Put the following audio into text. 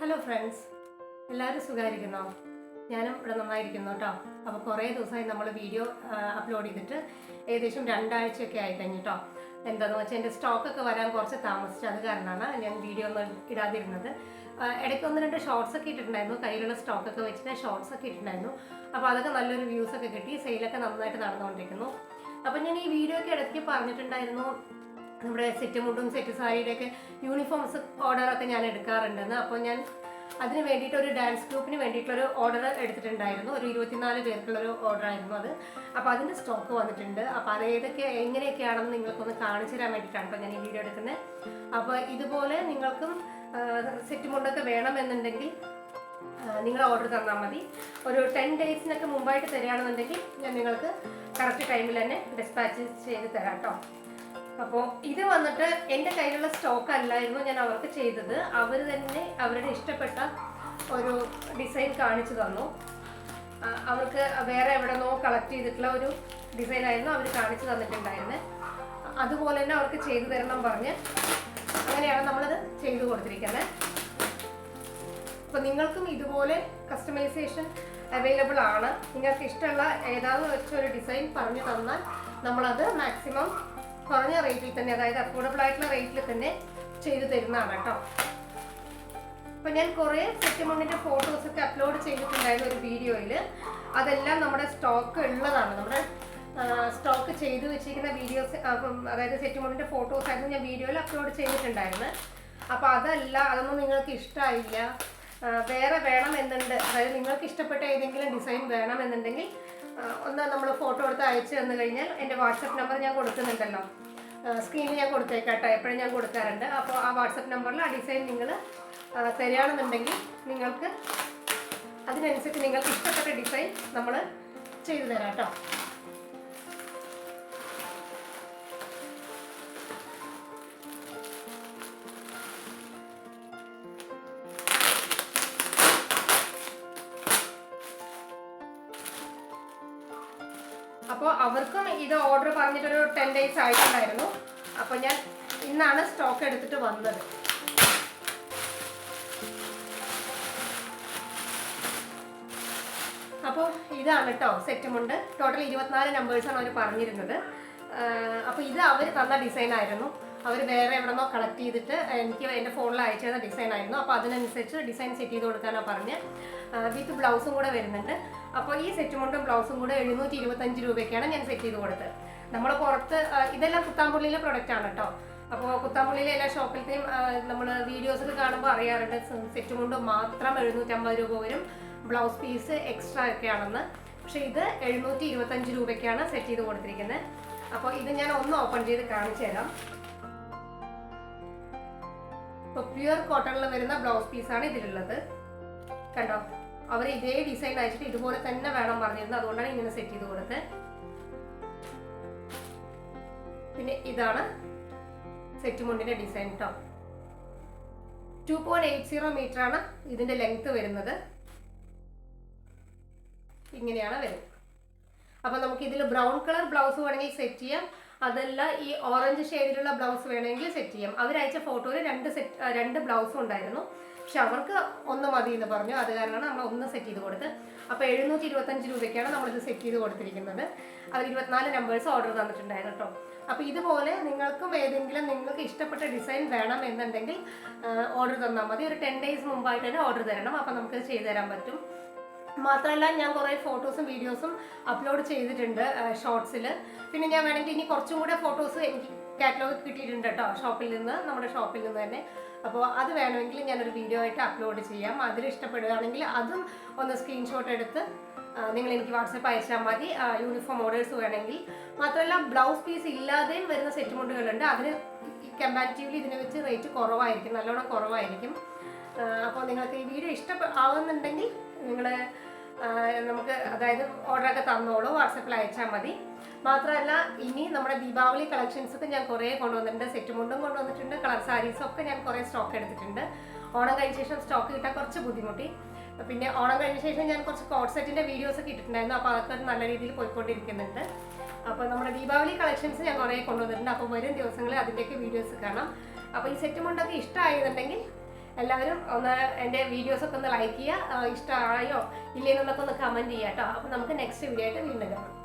Hello friends എല്ലാവരും സുഖമായിരിക്കുന്നോ? ഞാനും ഇവിടെ നന്നായിരിക്കുന്നു കേട്ടോ. അപ്പോൾ കുറേ ദിവസമായി നമ്മൾ വീഡിയോ അപ്ലോഡ് ചെയ്തിട്ട് ഏകദേശം രണ്ടാഴ്ചയൊക്കെ ആയി കഴിഞ്ഞു കേട്ടോ. എന്താണെന്ന് വെച്ചാൽ എന്റെ സ്റ്റോക്കൊക്കെ വരാൻ കുറച്ച് താമസിച്ചു. അത് കാരണമാണ് ഞാൻ വീഡിയോ ഒന്നും ഇടാതിരുന്നത്. ഇടയ്ക്ക് ഒന്ന് രണ്ട് ഷോർട്സ് ഒക്കെ ഇട്ടിട്ടുണ്ടായിരുന്നു. കയ്യിലുള്ള സ്റ്റോക്കൊക്കെ വെച്ചിട്ട് ഷോർട്സ് ഒക്കെ ഇട്ടിട്ടുണ്ടായിരുന്നു. അപ്പോൾ അതൊക്കെ നല്ലൊരു വ്യൂസ് ഒക്കെ കിട്ടി. സെയിലൊക്കെ നന്നായിട്ട് നടന്നുകൊണ്ടിരിക്കുന്നു. അപ്പോൾ ഞാൻ ഈ വീഡിയോ ഒക്കെ ഇടയ്ക്ക് പറഞ്ഞിട്ടുണ്ടായിരുന്നു നമ്മുടെ സെറ്റ് മുണ്ടും സെറ്റ് സാരിയുടെയൊക്കെ യൂണിഫോംസ് ഓർഡറൊക്കെ ഞാൻ എടുക്കാറുണ്ടെന്ന്. അപ്പോൾ ഞാൻ അതിന് വേണ്ടിയിട്ട് ഒരു ഡാൻസ് ഗ്രൂപ്പിന് വേണ്ടിയിട്ടുള്ളൊരു ഓർഡർ എടുത്തിട്ടുണ്ടായിരുന്നു. ഒരു ഇരുപത്തിനാല് പേർക്കുള്ളൊരു ഓർഡർ ആയിരുന്നു അത്. അപ്പോൾ അതിന്റെ സ്റ്റോക്ക് വന്നിട്ടുണ്ട്. അപ്പോൾ അത് ഏതൊക്കെ എങ്ങനെയൊക്കെയാണെന്ന് നിങ്ങൾക്കൊന്ന് കാണിച്ചു തരാൻ വേണ്ടിയിട്ടാണ് ഇപ്പോൾ ഞാൻ ഈ വീഡിയോ എടുക്കുന്നത്. അപ്പോൾ ഇതുപോലെ നിങ്ങൾക്കും സെറ്റ് മുണ്ടൊക്കെ വേണമെന്നുണ്ടെങ്കിൽ നിങ്ങൾ ഓർഡർ തന്നാൽ മതി. ഒരു ടെൻ ഡേയ്സിനൊക്കെ മുമ്പായിട്ട് തരികയാണെന്നുണ്ടെങ്കിൽ ഞാൻ നിങ്ങൾക്ക് കറക്റ്റ് ടൈമിൽ തന്നെ ഡിസ്പാച്ച് ചെയ്ത് തരാം കേട്ടോ. അപ്പോൾ ഇത് വന്നിട്ട് എന്റെ കയ്യിലുള്ള സ്റ്റോക്ക് അല്ലായിരുന്നു ഞാൻ അവർക്ക് ചെയ്തത്. അവർ തന്നെ അവരുടെ ഇഷ്ടപ്പെട്ട ഒരു ഡിസൈൻ കാണിച്ചു തന്നു. അവർക്ക് വേറെ എവിടെ നിന്നോ കളക്ട് ചെയ്തിട്ടുള്ള ഒരു ഡിസൈൻ ആയിരുന്നു അവർ കാണിച്ചു തന്നിട്ടുണ്ടായിരുന്നത് അതുപോലെ തന്നെ അവർക്ക് ചെയ്തു തരണം പറഞ്ഞ് അങ്ങനെയാണ് നമ്മളത് ചെയ്തു കൊടുത്തിരിക്കുന്നത് അപ്പോൾ നിങ്ങൾക്കും ഇതുപോലെ കസ്റ്റമൈസേഷൻ അവൈലബിൾ ആണ്. നിങ്ങൾക്ക് ഇഷ്ടമുള്ള ഏതാണെന്ന് വെച്ചൊരു ഡിസൈൻ പറഞ്ഞു തന്നാൽ നമ്മളത് മാക്സിമം കുറഞ്ഞ റേറ്റിൽ തന്നെ അതായത് അഫോർഡബിൾ ആയിട്ടുള്ള റേറ്റിൽ തന്നെ ചെയ്തു തരുന്നതാണ് കേട്ടോ. അപ്പൊ ഞാൻ കുറേ ഫോട്ടോസ് ഒക്കെ അപ്ലോഡ് ചെയ്തിട്ടുണ്ടായിരുന്നു ഒരു വീഡിയോയിൽ അതെല്ലാം നമ്മുടെ സ്റ്റോക്ക് ഉള്ളതാണ്. നമ്മുടെ സ്റ്റോക്ക് ചെയ്തു വെച്ചിരിക്കുന്ന വീഡിയോസ് അതായത് സെറ്റിമോണിന്റെ ഫോട്ടോസ് ആയിരുന്നു ഞാൻ വീഡിയോയിൽ അപ്ലോഡ് ചെയ്തിട്ടുണ്ടായിരുന്നു. അപ്പോൾ അതല്ല അതൊന്നും നിങ്ങൾക്ക് ഇഷ്ടമായില്ല വേറെ വേണമെന്നുണ്ട്. അതായത് നിങ്ങൾക്ക് ഇഷ്ടപ്പെട്ട ഏതെങ്കിലും ഡിസൈൻ വേണമെന്നുണ്ടെങ്കിൽ ഒന്ന് നമ്മൾ ഫോട്ടോ എടുത്ത് അയച്ചു തന്നു കഴിഞ്ഞാൽ എന്റെ വാട്സപ്പ് നമ്പർ ഞാൻ കൊടുക്കുന്നുണ്ടല്ലോ. സ്ക്രീനിൽ ഞാൻ കൊടുത്തേക്കാട്ടോ എപ്പോഴും ഞാൻ കൊടുക്കാറുണ്ട്. അപ്പോൾ ആ വാട്സപ്പ് നമ്പറിൽ ആ ഡിസൈൻ നിങ്ങൾ തരികയാണെന്നുണ്ടെങ്കിൽ നിങ്ങൾക്ക് അതിനനുസരിച്ച് നിങ്ങൾക്ക് ഇഷ്ടപ്പെട്ട ഡിസൈൻ നമ്മൾ ചെയ്തു തരാം കേട്ടോ. അപ്പോൾ അവർക്കും ഇത് ഓർഡർ പറഞ്ഞിട്ടൊരു ടെൻ ഡേയ്സ് ആയിട്ടുണ്ടായിരുന്നു. അപ്പോൾ ഞാൻ ഇന്നാണ് സ്റ്റോക്ക് എടുത്തിട്ട് വന്നത്. അപ്പോൾ ഇതാണ് കേട്ടോ സെറ്റുമുണ്ട് ടോട്ടൽ ഇരുപത്തിനാല് നമ്പേഴ്സാണ് അവർ പറഞ്ഞിരുന്നത്. അപ്പോൾ ഇത് അവർ തന്ന ഡിസൈൻ ആയിരുന്നു. അവർ വേറെ എവിടെന്നോ കളക്ട് ചെയ്തിട്ട് എനിക്ക് എന്റെ ഫോണിൽ അയച്ചു തന്ന ഡിസൈൻ ആയിരുന്നു. അപ്പോൾ അതിനനുസരിച്ച് ഡിസൈൻ സെറ്റ് ചെയ്ത് കൊടുക്കാനാണ് പറഞ്ഞ്. വിത്ത് ബ്ലൗസും കൂടെ വരുന്നുണ്ട്. അപ്പോൾ ഈ സെറ്റുമുണ്ടും ബ്ലൗസും കൂടെ എഴുന്നൂറ്റി ഇരുപത്തഞ്ച് രൂപയ്ക്കാണ് ഞാൻ സെറ്റ് ചെയ്ത് കൊടുത്തത്. നമ്മൾ പുറത്ത് ഇതെല്ലാം കുത്താമ്പുള്ളിയിലെ പ്രൊഡക്റ്റ് ആണ് കേട്ടോ അപ്പോൾ കുത്താമ്പുള്ളിയിലെ എല്ലാ ഷോപ്പിലത്തെയും നമ്മൾ വീഡിയോസൊക്കെ കാണുമ്പോൾ അറിയാറുണ്ട് സെറ്റ് കൊണ്ട് മാത്രം എഴുന്നൂറ്റമ്പത് രൂപ വരും. ബ്ലൗസ് പീസ് എക്സ്ട്രാ ഒക്കെയാണെന്ന്. പക്ഷേ ഇത് എഴുന്നൂറ്റി ഇരുപത്തഞ്ച് രൂപയ്ക്കാണ് സെറ്റ് ചെയ്ത് കൊടുത്തിരിക്കുന്നത് അപ്പോൾ ഇത് ഞാൻ ഒന്ന് ഓപ്പൺ ചെയ്ത് കാണിച്ചു തരാം. ഇപ്പോൾ പ്യുവർ കോട്ടണിൽ വരുന്ന ബ്ലൗസ് പീസാണ് ഇതിലുള്ളത്. കണ്ടോ? അവർ ഇതേ ഡിസൈൻ അയച്ചിട്ട് ഇതുപോലെ തന്നെ വേണം പറഞ്ഞിരുന്നത്. അതുകൊണ്ടാണ് ഇങ്ങനെ സെറ്റ് ചെയ്ത് കൊടുത്തത് പിന്നെ ഇതാണ് സെറ്റ് മുണ്ടിന്റെ ഡിസൈൻ കേട്ടോ two point eight zero metre ആണ് ഇതിന്റെ ലെങ്ത് വരുന്നത്. ഇങ്ങനെയാണ് വരുന്നത്. അപ്പൊ നമുക്ക് ഇതിൽ ബ്രൗൺ കളർ ബ്ലൗസ് വേണമെങ്കിൽ സെറ്റ് ചെയ്യാം. അതല്ല ഈ ഓറഞ്ച് ഷെയ്ഡിലുള്ള ബ്ലൗസ് വേണമെങ്കിൽ സെറ്റ് ചെയ്യാം. അവരയച്ച ഫോട്ടോയിൽ രണ്ട് സെറ്റ് രണ്ട് ബ്ലൗസും ഉണ്ടായിരുന്നു. പക്ഷെ അവർക്ക് ഒന്ന് മതി എന്ന് പറഞ്ഞു. അത് കാരണമാണ് നമ്മൾ ഒന്ന് സെറ്റ് ചെയ്ത് കൊടുത്ത്. അപ്പോൾ എഴുന്നൂറ്റി ഇരുപത്തഞ്ച് രൂപയ്ക്കാണ് നമ്മളിത് സെറ്റ് ചെയ്ത് കൊടുത്തിരിക്കുന്നത്. അവർ ഇരുപത്തിനാല് നമ്പേഴ്സ് ഓർഡർ തന്നിട്ടുണ്ടായിരുന്നു കേട്ടോ. അപ്പോൾ ഇതുപോലെ നിങ്ങൾക്കും ഏതെങ്കിലും നിങ്ങൾക്ക് ഇഷ്ടപ്പെട്ട ഡിസൈൻ വേണം എന്നുണ്ടെങ്കിൽ ഓർഡർ തന്നാൽ മതി. ഒരു ടെൻ ഡേയ്സ് മുമ്പായിട്ട് തന്നെ ഓർഡർ തരണം. അപ്പോൾ നമുക്ക് ചെയ്തു തരാൻ പറ്റും. മാത്രമല്ല ഞാൻ കുറേ ഫോട്ടോസും വീഡിയോസും അപ്ലോഡ് ചെയ്തിട്ടുണ്ട് ഷോർട്സിൽ പിന്നെ ഞാൻ വേണമെങ്കിൽ ഇനി കുറച്ചും കൂടെ ഫോട്ടോസ് എനിക്ക് കാറ്റലോഗ് കിട്ടിയിട്ടുണ്ട് കേട്ടോ ഷോപ്പിൽ നിന്ന് നമ്മുടെ ഷോപ്പിൽ നിന്ന് തന്നെ. അപ്പോൾ അത് വേണമെങ്കിൽ ഞാനൊരു വീഡിയോ ആയിട്ട് അപ്ലോഡ് ചെയ്യാം. അതിൽ ഇഷ്ടപ്പെടുകയാണെങ്കിൽ അതും ഒന്ന് സ്ക്രീൻഷോട്ട് എടുത്ത് നിങ്ങൾ എനിക്ക് വാട്സപ്പ് അയച്ചാൽ മതി. യൂണിഫോം ഓർഡേഴ്സ് വേണമെങ്കിൽ. മാത്രമല്ല ബ്ലൗസ് പീസ് ഇല്ലാതെയും വരുന്ന സെറ്റ് മുണ്ടുകളുണ്ട്. അതിന് കമ്പാരിറ്റീവ്ലി ഇതിനെ വെച്ച് റേറ്റ് കുറവായിരിക്കും നല്ലോണം കുറവായിരിക്കും. അപ്പോൾ നിങ്ങൾക്ക് ഈ വീഡിയോ ഇഷ്ടപ്പെ ആവുന്നുണ്ടെങ്കിൽ നിങ്ങൾ നമുക്ക് അതായത് ഓർഡറൊക്കെ തന്നോളൂ വാട്സപ്പിൽ അയച്ചാൽ മതി. മാത്രമല്ല ഇനി നമ്മുടെ ദീപാവലി കളക്ഷൻസ് ഒക്കെ ഞാൻ കുറേ കൊണ്ടുവന്നിട്ടുണ്ട്. സെറ്റ് മുണ്ടും കൊണ്ടുവന്നിട്ടുണ്ട്. കളർ സാരീസും ഒക്കെ ഞാൻ കുറേ സ്റ്റോക്ക് എടുത്തിട്ടുണ്ട്. ഓണം കഴിഞ്ഞ ശേഷം സ്റ്റോക്ക് കിട്ടാൻ കുറച്ച് ബുദ്ധിമുട്ടി. പിന്നെ ഓണം കഴിഞ്ഞ ശേഷം ഞാൻ കുറച്ച് കോട്ട് സെറ്റിന്റെ വീഡിയോസ് ഒക്കെ ഇട്ടിട്ടുണ്ടായിരുന്നു. അപ്പോൾ അതൊക്കെ നല്ല രീതിയിൽ പോയിക്കൊണ്ടിരിക്കുന്നുണ്ട്. അപ്പോൾ നമ്മുടെ ദീപാവലി കളക്ഷൻസ് ഞാൻ കുറേ കൊണ്ടുവന്നിട്ടുണ്ട്. അപ്പോൾ വരും ദിവസങ്ങളിൽ അതിന്റെയൊക്കെ വീഡിയോസ് കാണാം. അപ്പോൾ ഈ സെറ്റ് മുണ്ടൊക്കെ ഇഷ്ടമായിരുന്നുണ്ടെങ്കിൽ എല്ലാവരും ഒന്ന് എന്റെ വീഡിയോസൊക്കെ ഒന്ന് ലൈക്ക് ചെയ്യുക. ഇഷ്ടമായോ? ഇല്ലയെന്നുള്ളൊക്കെ ഒന്ന് കമന്റ് ചെയ്യാം കേട്ടോ. അപ്പോൾ നമുക്ക് നെക്സ്റ്റ് വീഡിയോ ആയിട്ട് വീണ്ടും കാണാം.